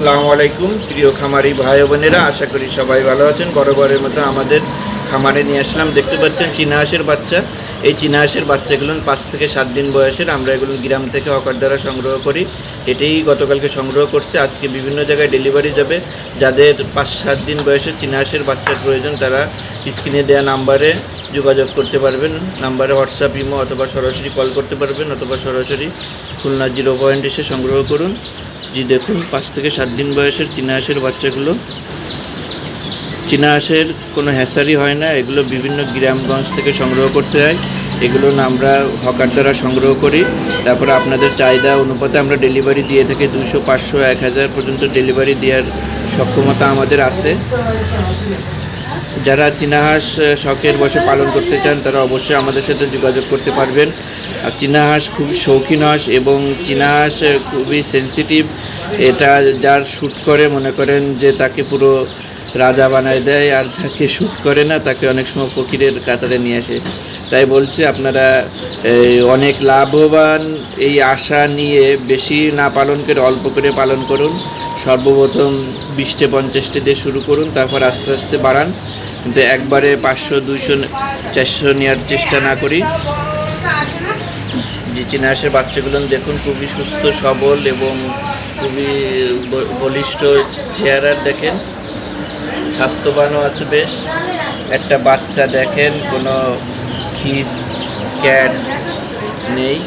আসসালামু আলাইকুম, প্রিয় খামারি ভাই বোনেরা, আশা করি সবাই ভালো আছেন। বড় বড়ের মতো আমাদের খামারে নিয়ে আসলাম। দেখতে পাচ্ছেন চীনা হাঁসের বাচ্চা। এই চীনা হাঁসের বাচ্চাগুলো পাঁচ থেকে সাত দিন বয়সের, আমরা এগুলো গ্রাম থেকে হকার দ্বারা সংগ্রহ করি। এটাই গতকালকে সংগ্রহ করছে। আজকে বিভিন্ন জায়গায় ডেলিভারি যাবে। যাদের পাঁচ সাত দিন বয়সের চীনা হাঁসের বাচ্চার প্রয়োজন, তারা স্ক্রিনে দেওয়া নাম্বারে যোগাযোগ করতে পারবেন। নাম্বারে হোয়াটসঅ্যাপ, ইমো অথবা সরাসরি কল করতে পারবেন অথবা সরাসরি খুলনা জিরো পয়েন্ট এসে সংগ্রহ করুন। জি দেখুন, পাঁচ থেকে সাত দিন বয়সের চীনা হাঁসের বাচ্চাগুলো চীনা হাঁসের কোনো হ্যাসারি হয় না, এগুলো বিভিন্ন গ্রামগঞ্জ থেকে সংগ্রহ করতে হয়। এগুলো আমরা হকার দ্বারা সংগ্রহ করি। তারপরে আপনাদের চাহিদা অনুপাতে আমরা ডেলিভারি দিয়ে থাকি দুশো, পাঁচশো, এক হাজার পর্যন্ত ডেলিভারি দেওয়ার সক্ষমতা আমাদের আছে। যারা চীনা হাঁস শখের বসে পালন করতে চান, তারা অবশ্যই আমাদের সাথে যোগাযোগ করতে পারবেন। আর চীনা হাঁস খুবই শৌখিন হাঁস এবং চীনা হাঁস খুবই সেন্সিটিভ এটা যার শ্যুট করে, মনে করেন যে তাকে পুরো রাজা বানায় দেয় আর যাকে শ্যুট করে না, তাকে অনেক সময় ফকিরের কাতারে নিয়ে আসে। তাই বলছি, আপনারা অনেক লাভবান, এই আশা নিয়ে বেশি না পালন করে, অল্প করে পালন করুন। সর্বপ্রথম বিশটে, পঞ্চাশটে দিয়ে শুরু করুন, তারপর আস্তে আস্তে বাড়ান। কিন্তু একবারে পাঁচশো, দুইশো, চারশো নেওয়ার চেষ্টা না করি। যে চীনা হাঁসের বাচ্চাগুলো দেখুন, খুবই সুস্থ, সবল এবং খুবই বলিষ্ঠ চেহারার দেখেন। স্বাস্থ্যবানও আছে বেশ। একটা বাচ্চা দেখেন, কোনো খিস, ক্যাট নেই।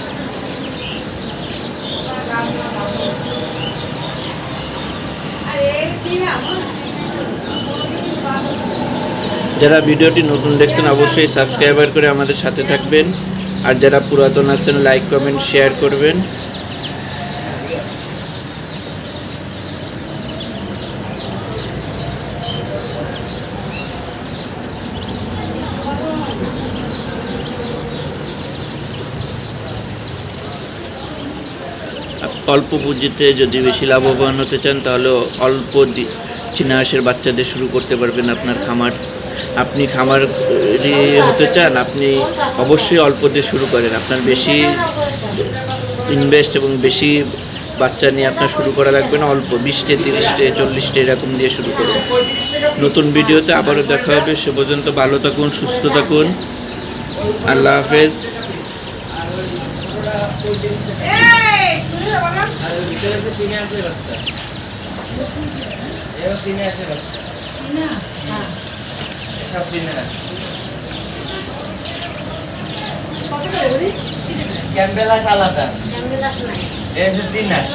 যারা ভিডিওটি নতুন দেখছেন, অবশ্যই সাবস্ক্রাইবার করে আমাদের সাথে থাকবেন। আর যারা পুরাতন আছেন লাইক কমেন্ট শেয়ার করবেন। অল্প পুঁজিতে যদি বেশি লাভবান হতে চান, তাহলে অল্প দি- চীনা হাঁসের বাচ্চাদের শুরু করতে পারবেন আপনার খামার। আপনি খামার হতে চান, আপনি অবশ্যই অল্প দিয়ে শুরু করেন। আপনার বেশি ইনভেস্ট এবং বেশি বাচ্চা নিয়ে আপনার শুরু করা লাগবে না, অল্প বিশটে, তিরিশটে, চল্লিশটে এরকম দিয়ে শুরু করুন। নতুন ভিডিওতে আবারও দেখা হবে। সে পর্যন্ত ভালো থাকুন, সুস্থ থাকুন। আল্লাহ হাফেজ। ক্যাম্বেলাস আলাদা হচ্ছে চিনাস